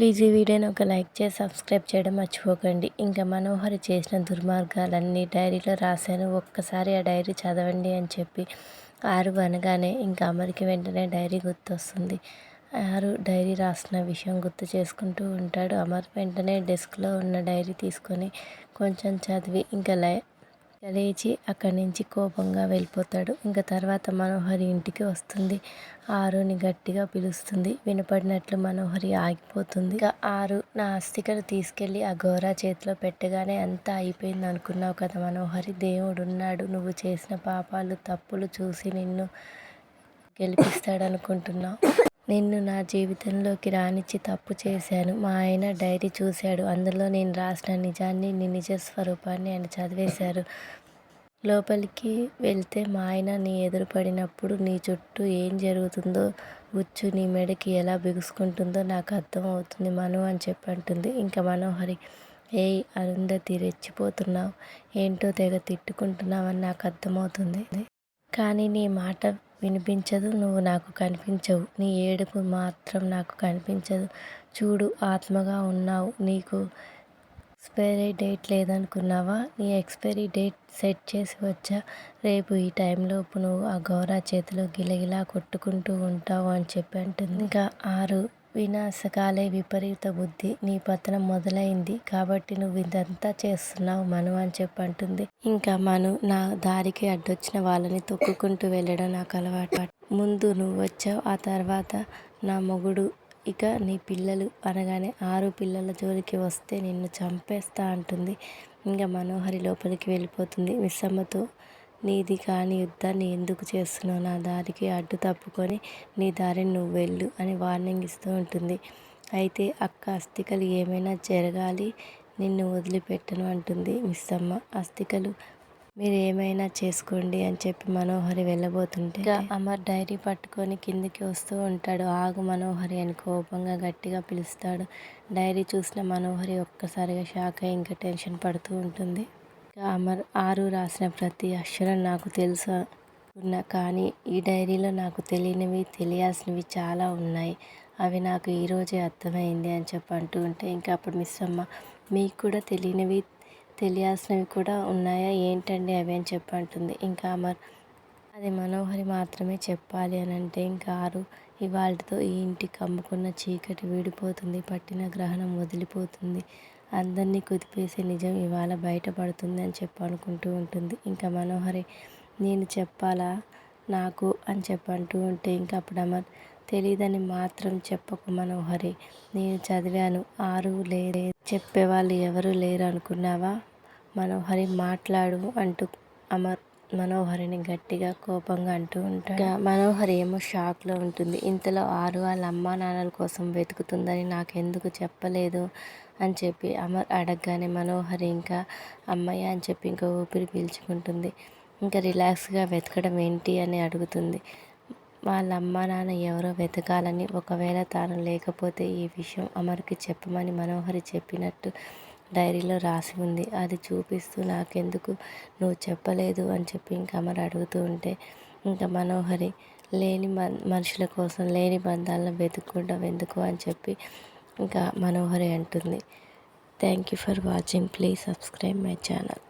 Please ఈ వీడియోని ఒక లైక్ చేసి సబ్స్క్రైబ్ చేయడం మర్చిపోకండి. ఇంకా మనోహరి చేసిన దుర్మార్గాలన్నీ డైరీలో రాశాను. ఒక్కసారి ఆ డైరీ చదవండి అని చెప్పి ఆరు అనగానే ఇంకా అమరికి వెంటనే డైరీ గుర్తొస్తుంది. ఆరు డైరీ రాసిన విషయం గుర్తు చేసుకుంటూ ఉంటాడు. అమర్ వెంటనే డెస్క్లో ఉన్న డైరీ తీసుకొని కొంచెం చదివి ఇంకా లై లేచి అక్కడి నుంచి కోపంగా వెళ్ళిపోతాడు. ఇంకా తర్వాత మనోహరి ఇంటికి వస్తుంది. ఆరుని గట్టిగా పిలుస్తుంది. వినపడినట్లు మనోహరి ఆగిపోతుంది. ఇక ఆరు నా అస్థికలు తీసుకెళ్ళి ఆ గోరా చేతిలో పెట్టగానే అంతా అయిపోయింది అనుకున్నావు కదా మనోహరి? దేవుడు ఉన్నాడు. నువ్వు చేసిన పాపాలు తప్పులు చూసి నిన్ను గెలిపిస్తాడనుకుంటున్నావు. నిన్ను నా జీవితంలోకి రానిచ్చి తప్పు చేశాను. మా ఆయన డైరీ చూశాడు. అందులో నేను రాసిన నిజాన్ని నీ నిజ స్వరూపాన్ని ఆయన చదివేశారు. లోపలికి వెళ్తే మా ఆయన నీ ఎదురుపడినప్పుడు నీ చుట్టూ ఏం జరుగుతుందో ఉచ్చు నీ మెడకి ఎలా బిగుసుకుంటుందో నాకు అర్థం అవుతుంది. మను అని చెప్పి అంటుంది. ఇంకా మనోహరి ఏయ్ అరుంధతి రెచ్చిపోతున్నావు. ఏంటో తెగ తిట్టుకుంటున్నావని నాకు అర్థమవుతుంది. కానీ నీ మాట వినిపించదు నువ్వు నాకు కనిపించవు. నీ ఏడుపు మాత్రం నాకు కనిపించదు. చూడు ఆత్మగా ఉన్నావు. నీకు ఎక్స్పైరీ డేట్ లేదనుకున్నావా? నీ ఎక్స్పైరీ డేట్ సెట్ చేసి వచ్చా? రేపు ఈ టైంలోపు నువ్వు ఆ గౌరా చేతిలో గిలగిలా కొట్టుకుంటూ ఉంటావు అని చెప్పి అంటుంది. ఇంకా ఆరు వినాశకాలే విపరీత బుద్ధి నీ పతనం మొదలైంది కాబట్టి నువ్వు ఇదంతా చేస్తున్నావు మను అని చెప్పి అంటుంది. ఇంకా మను నా దారికి అడ్డొచ్చిన వాళ్ళని తొక్కుకుంటూ వెళ్ళడం నాకు అలవాటు. ముందు నువ్వు వచ్చావు ఆ తర్వాత నా మొగుడు. ఇక నీ పిల్లలు అనగానే ఆరు పిల్లల జోలికి వస్తే నిన్ను చంపేస్తా అంటుంది. ఇంకా మనోహరి లోపలికి వెళ్ళిపోతుంది. మిస్సమ్మతో నీది కాని యుద్ధాన్ని ఎందుకు చేస్తున్నావు? నా దారికి అడ్డు తప్పుకొని నీ దారిని నువ్వు వెళ్ళు అని వార్నింగ్ ఇస్తూ ఉంటుంది. అయితే అక్క అస్థికలు ఏమైనా జరగాలి? నిన్ను వదిలిపెట్టను అంటుంది మిస్సమ్మ. అస్థికలు మీరు ఏమైనా చేసుకోండి అని చెప్పి మనోహరి వెళ్ళబోతుంటే అమర్ డైరీ పట్టుకొని కిందికి వస్తూ ఉంటాడు. ఆగు మనోహరి అని కోపంగా గట్టిగా పిలుస్తాడు. డైరీ చూసిన మనోహరి ఒక్కసారిగా షాక్ అయి ఇంకా టెన్షన్ పడుతూ ఉంటుంది. అమర్ ఆరు రాసిన ప్రతి అక్షరం నాకు తెలుసు ఉన్న కానీ ఈ డైరీలో నాకు తెలియనివి తెలియాల్సినవి చాలా ఉన్నాయి. అవి నాకు ఈరోజే అర్థమైంది అని చెప్పి అంటూ ఉంటే ఇంకా అప్పుడు మిస్ అమ్మ మీకు కూడా తెలియనివి తెలియాల్సినవి కూడా ఉన్నాయా? ఏంటండి అవి అని చెప్పి అంటుంది ఇంకా అమర్ అది మనోహరి మాత్రమే చెప్పాలి అని అంటే ఇంకా ఆరు ఇవాళతో ఈ ఇంటికి అమ్ముకున్న చీకటి వీడిపోతుంది పట్టిన గ్రహణం వదిలిపోతుంది. అందరినీ కుదిపేసే నిజం ఇవాళ బయటపడుతుంది అని చెప్పి అనుకుంటూ ఉంటుంది. ఇంకా మనోహరి నేను చెప్పాలా? నాకు అని చెప్పి అంటూ ఉంటే ఇంకా అప్పుడు అమర్ తెలియదని మాత్రం చెప్పకు మనోహరి. నేను చదివాను. ఆరు లేరే చెప్పేవాళ్ళు ఎవరు లేరు అనుకున్నావా మనోహరి మాట్లాడు అంటూ అమర్ మనోహరిని గట్టిగా కోపంగా అంటూ ఉంటాడు. మనోహరి ఏమో షాక్లో ఉంటుంది. ఇంతలో ఆరు వాళ్ళ అమ్మా నాన్నల కోసం వెతుకుతుందని నాకెందుకు చెప్పలేదు అని చెప్పి అమర్ అడగగానే మనోహరి ఇంకా అమ్మయ్య అని చెప్పి ఇంకా ఊపిరి పీల్చుకుంటుంది. ఇంకా రిలాక్స్గా వెతకడం ఏంటి అని అడుగుతుంది. వాళ్ళ అమ్మా నాన్న ఎవరో వెతకాలని ఒకవేళ తాను లేకపోతే ఈ విషయం అమర్కి చెప్పమని మనోహరి చెప్పినట్టు డైరీలో రాసి ఉంది. అది చూపిస్తూ నాకెందుకు? నువ్వు చెప్పలేదు అని చెప్పి ఇంకా అమర్ అడుగుతూ ఉంటే ఇంకా మనోహరి లేని మనుషుల కోసం లేని బంధాలను వెతుక్కుంటాం ఎందుకు? అని చెప్పి ఇంకా మనోహరి అంటుంది. Thank you for watching. Please subscribe my channel.